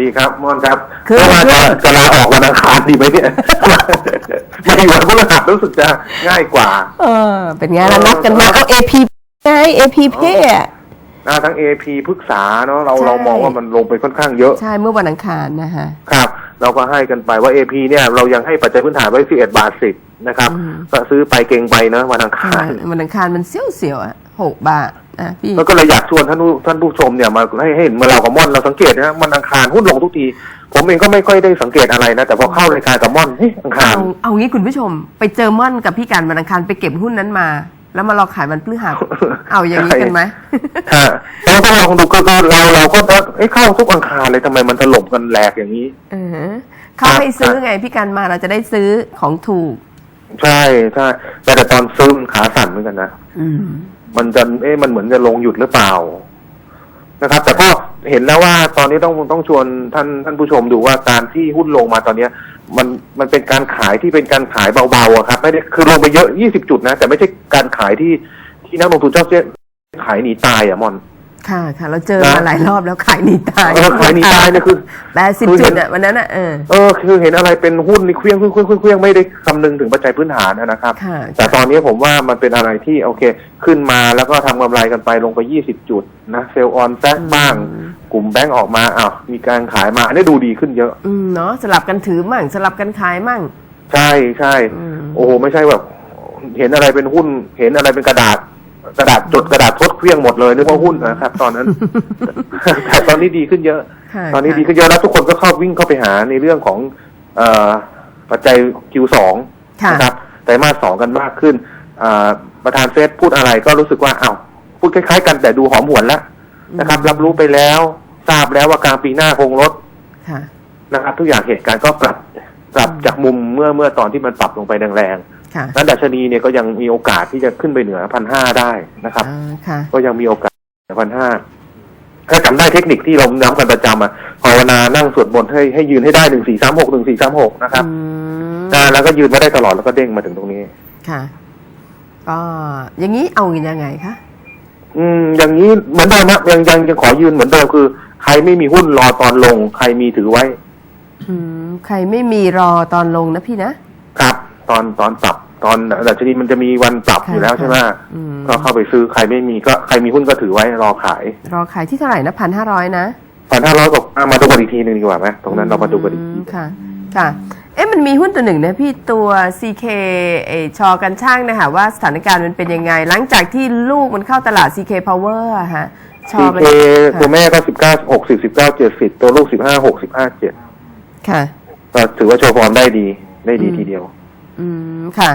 ดีครับม่อนครับคือว่าจะจะลาออกวันอังคารดีไหมเนี่ยไม่วันพฤหัสรู้สึกจะง่ายกว่า เออ เป็นไงล่ะนัดกันมาเอา AP ไง AP เพ่อะอ่าทั้ง AP พฤกษาเนาะเราใช่เรามองว่ามันลงไปค่อนข้างเยอะ ใช่ เมื่อวันอังคารนะคะครับ เราก็ให้กันไปว่า AP เนี่ยเรายังให้ปัจจัยพื้นฐานไว้11บาท10นะครับอืมก็ซื้อไปเก่งไปเนอะวันอังคาร วันอังคารมันเสี้ยวๆอะหกบาท อะพี่แล้วก็เลยอยากชวนท่านผู้ท่านผู้ชมเนี่ยมาให้ให้เห็นเมื่อเรากับม่อนเราสังเกตนะมันอังคารหุ้นลงทุกที ผมเองก็ไม่ค่อยได้สังเกตอะไรนะแต่พอเข้ารายการกับม่อนเฮ้ยอังคารเอาเอางี้คุณผู้ชม ไปเจอม่อนกับพี่การวันอังคารไปเก็บหุ้นนั้นมา แล้วมารอขายวันพฤหัสเอาอย่างนี้กันไหมฮะแล้วก็ลองดูก็ก็เราเราก็เอ้ยเข้าทุกอังคารเลยทำไมมันถล่มกันแหลกอย่างนี้เออเขาให้ซื้อไงพี่การมาเราจะได้ซื้อของถูก ใช่ใช่แต่แต่ตอนซื้อมันขาสั่นเหมือนกันนะอืม มันจะเอ๊ะมันเหมือนจะลงหยุดหรือเปล่านะครับ แต่ก็เห็นแล้วว่าตอนนี้ต้องต้องชวนท่านท่านผู้ชมดูว่าการที่หุ้นลงมาตอนเนี้ย มันมันเป็นการขายที่เป็นการขายเบาๆครับ ไม่ได้คือลงไปเยอะยี่สิบจุดนะแต่ไม่ใช่การขายที่ที่นักลงทุนชอบเจ๊ขายหนีตายอะมอน ค่ะค่ะเราเจอนะมาหลายรอบแล้วขายหนีตายเออขายหนีตายเนี่ยคือแปดสิบคือเห็จุนดอะวันนั้นอะเออเออคือเห็นอะไรเป็นหุ้นนี่เคลี้ยงเคลี้ยงเคลี้ยงเคลี้ยงไม่ได้คำนึงถึงปัจจัยพื้นฐานนะครับค่ะแต่ตอนนี้ผมว่ามันเป็นอะไรที่โอเค ขึ้นมาแล้วก็ทำกำไรกันไปลงไป20จุดนะเซลล์ออนแซกบ้างกลุ่มแบงก์ออกมาอ้าวมีการขายมาอันนี้ดูดีขึ้นเยอะ อืมเนาะสลับกันถือมั่งสลับกันขายมั่ง ใช่ใช่อืมโอ้โหไม่ใช่แบบเห็นอะไรเป็นหุ้น เห็นอะไรเป็นกระดาษ กระดาษจดกระดาษทดเครื่องหมดเลยนึกว่าหุ้นนะครับ ตอนนั้นแต่ตอนนี้ดีขึ้นเยอะค่ะตอนนี้ดีค่ะขึ้นเยอะแล้วทุกคนก็เข้าวิ่งเข้าไปหาในเรื่องของเอ่อปัจจัย Q2 ค่ะนะครับไตรมาสสองกันมากขึ้นอ่าประธานเฟดพูดอะไรก็รู้สึกว่าอ้าวพูดคล้ายๆ กันแต่ดูหอมหวนแล้วนะครับ รับรู้ไปแล้วทราบแล้วว่ากลางปีหน้าคงลดค่ะนะครับ ทุกอย่างเหตุการณ์ก็ปรับปรับจากมุมเมื่อเมื่อตอนที่มันปรับลงไปแรง ค่ะๆนั้นดัชนีเนี่ยก็ยังมีโอกาสที่จะขึ้นไปเหนือพันห้าได้นะครับ อ่าค่ะ ก็ยังมีโอกาสพันห้าถ้าจำได้เทคนิคที่เราย้ำกันประจำอะภาวนานั่งสวดมนต์ให้ให้ยืนให้ได้หนึ่งสี่สามหกหนึ่งสี่สามหกนะครับอืมอ่าแล้วก็ยืนมาได้ตลอดแล้วก็เด้งมาถึงตรงนี้ ค่ะ ก็อย่างนี้เอาเงินยังไงคะ อืมอย่างนี้เหมือนเดิมนะยังยังยังขอยืนเหมือนเดิมคือ ใครไม่มีหุ้นรอตอนลง ใครมีถือไว้ อืม ใครไม่มีรอตอนลงนะพี่นะ ครับ ตอนตอนปรับ ตอนดัชนีมันจะมีวันปรับค่ะอยู่แล้วใช่ไหมอืมก็เข้าไปซื้อใครไม่มีก็ใครมีหุ้นก็ถือไว้รอขาย รอขายที่เท่าไหร่นะพันห้าร้อยนะพันห้าร้อยกว่ามาดูกันอีกทีหนึ่งดีกว่าไหมตรงนั้นเรามาดูกันอีกอืทีมค่ะ ค่ะเอ๊ะมันมีหุ้นตัวหนึ่งนะพี่ตัว CK เออชอกันช่างนะคะว่าสถานการณ์มันเป็นยังไง หลังจากที่ลูกมันเข้าตลาด CK Power อะฮะชอทีมันเคค่ะตัวแม่ก็สิบเก้าหกสิบสิบเก้าเจ็ดสิบตัวลูกสิบห้าหกสิบห้าเจ็ดค่ะ ก็ถือว่าโชว์ฟอร์มได้ดีได้ดีอืมทีเดียว อืม ค่ะ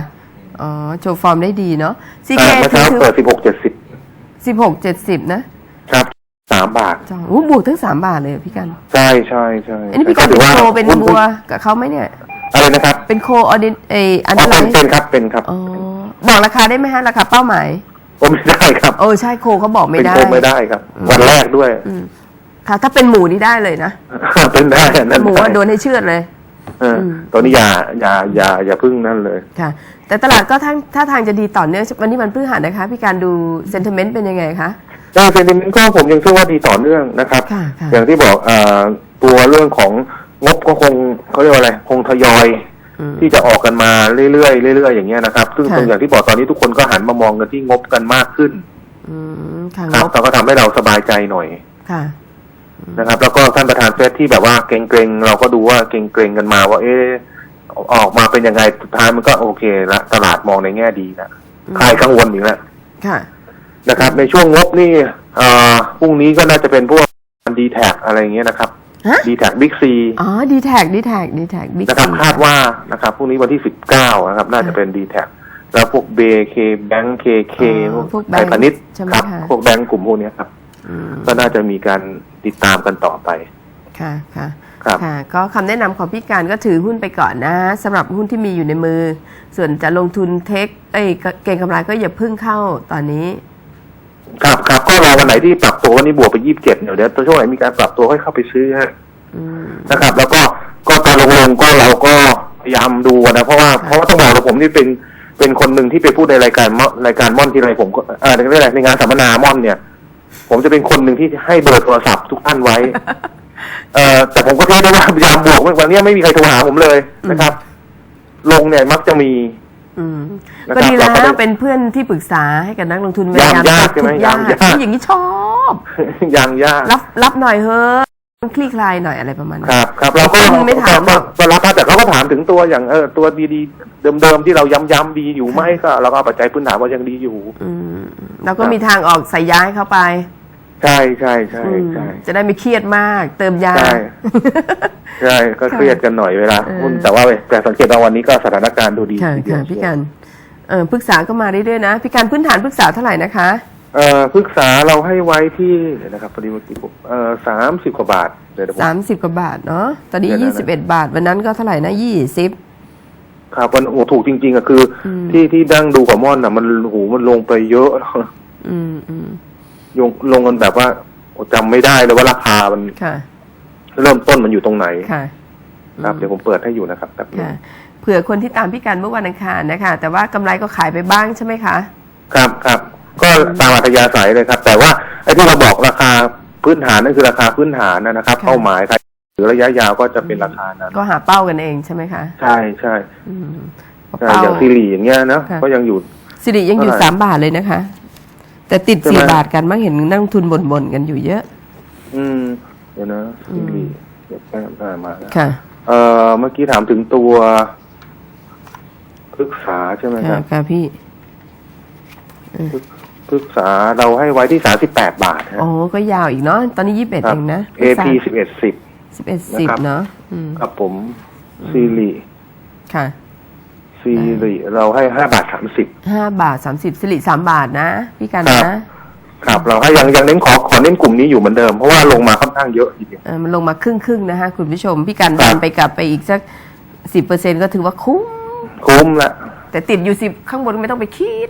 อ๋อ โชว์ฟอร์มได้ดีเนาะ CK อ่าเมื่อเช้าคือเปิดสิบหกเจ็ดสิบสิบหกเจ็ดสิบนะครับสามบาท จองอู้บวกถึงสามบาทเลยอะพี่กัน ใช่ใช่ใช่อันนี้พี่กันถืเป็นว่าโคเป็นหุ้บัวกับเขาไหมเนี่ย อะไรนะครับเป็นโคออดินเอออันอ๋อนั้นไหเป็นมเป็นครับเป็นครับอ๋อ บอกราคาได้ไหมฮะ ราคาเป้าหมายโอ้ไม่ได้ครับโอ้ใช่โคเขาบอกไม่เป็นได้ โคไม่ได้ครับ วันแรกด้วย อืม ค่ะ ถ้าเป็นหมูนี่ได้เลยนะ เป็นได้อันนั่นหมูว่าได้โดนให้เชือดเลย เอออมตัวนี้อย่าอย่าอย่าอย่าพึ่งนั่นเลย ค่ะ แต่ตลาดก็ทั้งถ้าทางจะดีต่อเนื่องวันนี้มันพฤหัสนะคะ พี่การดูเซนเ i เมนต์เป็นยังไงคะแต่เซนติเมนต์ก็ผมยังเชื่อว่าดีต่อเนื่องนะครับ ค่ะค่ะอย่างที่บอกเอ่อตัวเรื่องของงบก็คงเขาเรียกว่าอะไร คงทยอยอืมที่จะออกกันมาเรื่อยๆเรื่อยๆอย่างเงี้ยนะครับ ซึ่งค่ะ ตรงอย่างที่บอกตอนนี้ทุกคนก็หันมามองกันที่งบกันมากขึ้นอืมค่ะครับงบเราก็ทำให้เราสบายใจหน่อย ค่ะ นะครับ แล้วก็ท่านประธานเฟดที่แบบว่าเกรงๆเราก็ดูว่าเกรงๆกันมาว่า เอ๊ะออกมาเป็นยังไงสุดท้ายมันก็โอเคละตลาดมองในแง่ดีละอืมคลายกังวลอีกแล้วค่ะ นะครับ ในช่วงงบนี่เอ่อพรุ่งนี้ก็น่าจะเป็นพวกดีแท็อะไรอย่างเงี้ยนะครับฮะดีแท็บิ๊กซีอ๋อดีแท็กดีแท็กดีแท็กบิ๊กนะครับคาดว่านะครับพรุ่งนี้วันที่สิบเก้านะครับ น่าจะเป็นดีแท็แล้วพวกเบเคแบงค์เคเคพวกแบไทงยพาณิชย์ใช่ไหมครับคะพวกแบงค์กลุ่มพวกเนี้ยครับอืม ก็น่าจะมีการติดตามกันต่อไป ค่ะค่ะครับค่ะก็คำแนะนำของพี่การก็ถือหุ้นไปก่อนนะสำหรับหุ้นที่มีอยู่ในมือ ส่วนจะลงทุนเทคเอ้ยเก่งกำไรก็อย่าเพึ่งเข้าตอนนี้ ครับครับก็รอวันไหนที่ปรับตัววันนี้บวกไปยี่สิบเจ็ดเดี๋ยวเดี๋ยวตัวช่วงไหนมีการปรับตัวให้เข้าไปซื้อฮะอืมนะครับ แล้วก็ก็การลงลงก็เราก็พยายามดูนะเพราะว่าค่ะเพราะว่าต้องบอกว่าผมนี่เป็นเป็นคนหนึ่งที่ไปพูดในรายการม่อนรายการม่อนที่ไรผมก็เออในในในงานสัมมนาม่อนเนี่ย ผมจะเป็นคนหนึ่งที่ให้เบอร์โทรศัพท์ทุกท่านไว้ เอ่อแต่ผมก็เทสได้ว่าพยายามบวกวันนี้ไม่มีใครโทรหาผมเลยนะครับ ลงเนี่ยมักจะมีอืมนะครับก็ดีแล้เราก็ได้วเป็นเพื่อนที่ปรึกษาให้กับนักลงทุนยามยากทุใช่ไหมยากยามยากเฮ้ยอย่างนี้ชอบยังยากรับรับหน่อยเฮ้ยคลี่คลายหน่อยอะไรประมาณคนั้นรับครับเราก็ไม่ถามหรก็อกก็รับมาแต่เขาก็ถามถึงตัวอย่างเออตัวดีๆ เดิมๆที่เราย้ำๆดีอยู่ไหมก็เราก็เอาปัจจัยพื้นฐานว่ายังดีอยู่ อืมแล้วก็มีทางออกใส่ย้ายเข้าไป ใช่ใช่ใช่อืมใช่จะได้ไม่เครียดมาก เติมยา ใช่ใช่ก็เครียดกันหน่อยเวลาเออหุ้นแต่ว่าแต่สังเกตว่าวันนี้ก็สถานการณ์ดูดีค่ะทีเดียค่ะวพี่กันเออปรึกษาก็มาเรื่อยๆนะพี่กันพื้นฐานปรึกษาเท่าไหร่นะคะ เอ่อปรึกษาเราให้ไว้ที่เดี๋ยวนะครับพอดีเมื่อกี้ผมเอ่อสามสิบกว่าบาทเดี๋ยวเดี๋ยวผมสามสิบกว่าบาทเนาะตอนนี้เดี๋ยวนะยี่สิบเอ็ดบาท วันนั้นก็เท่าไหร่นะยี่สิบครับมันโอ้ถูกจริง ๆอะคืออมที่ที่ดั้งดูกับม่อนอะมันโหมันลงไปเยอะอืมอืม ลงลงกันแบบว่าโอ้จำไม่ได้เลยว่าราคามันค่ะเริ่มต้นมันอยู่ตรงไหนค่ะครับ เดี๋ยวผมเปิดให้อยู่นะครับแบบนี้ค่ะเผื่อคนที่ตามพี่กันเมื่อวันอังคารนะคะ แต่ว่ากำไรก็ขายไปบ้างใช่ไหมคะ ครับครับ ก็ตามอัธยาศัยเลยครับ แต่ว่าไอ้ที่เราบอกราคาพื้นฐานนั่นคือราคาพื้นฐานนะครับค่ะเป้าหมายใครหรือระยะยาวก็จะเป็นราคานั้น ก็หาเป้ากันเองใช่ไหมคะ ใช่ใช่อืมใช่เป้าอย่างซีรีอย่างเงี้ยนะค่ะก็ยังอยู่สิริยังอยู่เท่าไหร่สามบาทเลยนะคะ แต่ติดใช่ไหม สี่บาทกันมั้งเห็นนักลงทุนบ่นๆกันอยู่เยอะ อืม เดี๋ยวนะซีรีเดี๋ยวแป๊บได้มาแล้วค่ะเอ่อเมื่อกี้ถามถึงตัวพฤกษาใช่ไหมคค่ะรับค่ะพี่พฤกษาเราให้ไว้ที่สามสิบแปดบาทฮะโอ้ก็ยาวอีกเนาะตอนนี้ยี่สิบเอ็ดครัเองนะ AP สิบเอ็ดสิบ สิบเอ็ดสิบนะครับ เนาะอืมครับผมซีรีค่ะ ซีรีเราให้ห้าบาทสามสิบห้าบาทสามสิบสิริสามบาทนะ พี่กันครับนะ ครับ เราให้ยังยังเน้นขอขอเน้นกลุ่มนี้อยู่เหมือนเดิม เพราะว่าลงมาค่อนข้างเยอะทีเดียวเออมันลงมาครึ่งครึ่งๆนะคะคุณผู้ชม พี่กันครัดับนไปกลับไปอีกสักสิบเปอร์เซ็นก็ถือว่าคุ้ม คุ้มละแต่ติดอยู่สิบข้างบนไม่ต้องไปคิด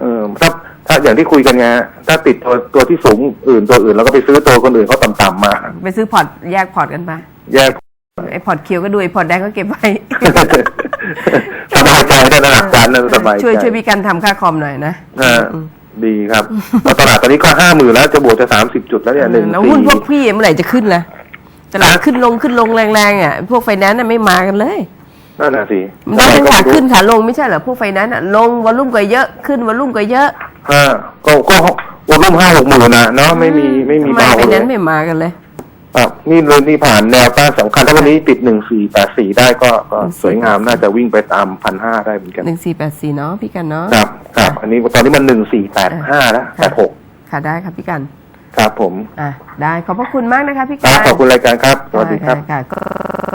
เออถ้าถ้าอย่างที่คุยกันไงฮะถ้าติดตัวตัวที่สูงอื่นตัวอื่น แล้วก็ไปซื้อตัวคนอื่นเขาต่ำๆมา ไปซื้อพอร์ตแยกพอร์ตกันไปแยกไอ้พอร์ตเขียวก็ดูไอ้พอร์ตแดงก็เก็บไว้ สบายใจได้ระดับการนั้นสบายใจช่วยช่วยพี่กันทำค่าคอมหน่อยนะอ่าดีครับเพราะตลาดตอนนี้ก็ห้าหมื่นแล้วจะบวกจะสามสิบจุดแล้วเนี่ยหนึ่งแล้วสี่หุ้นพวกพี่เมื่อไหร่จะขึ้นล่ะตลาดขึ้นลงขึ้นลงแรงๆอะพวกไฟแนนซ์น่ะไม่มากันเลยนั่นน่ะสิมันได้ทั้งขาขึ้นขาลงไม่ใช่เหรอพวกไฟแนนซ์อะลงวอลลุ่มก็เยอะขึ้นวอลลุ่มก็เยอะห้าก็ก็วอลุ่มห้าหกหมื่นนะเนาะไม่มีไม่มีทำไมเบาไฟเลแนยนซ์ไม่มากันเลย ครับนี่เลยนี่ผ่านแนวต้านสำคัญ ถ้าวันนี้ติดหนึ่งสี่แปดสี่ได้ก็ก็สวยงามน่าจะวิ่งไปตามพันห้าได้เหมือนกันหนึ่งสี่แปดสี่เนาะพี่กันเนาะครับครับ อันนี้ตอนนี้มันหนึ่งสี่แปดห้าแล้วแปดหกค่ะได้ครับพี่กัน ครับผม อะได้ขอบพระคุณมากนะคะพี่ครักับนขอบคุณรายการครับ สวัสดีครับค่ะค่ะก็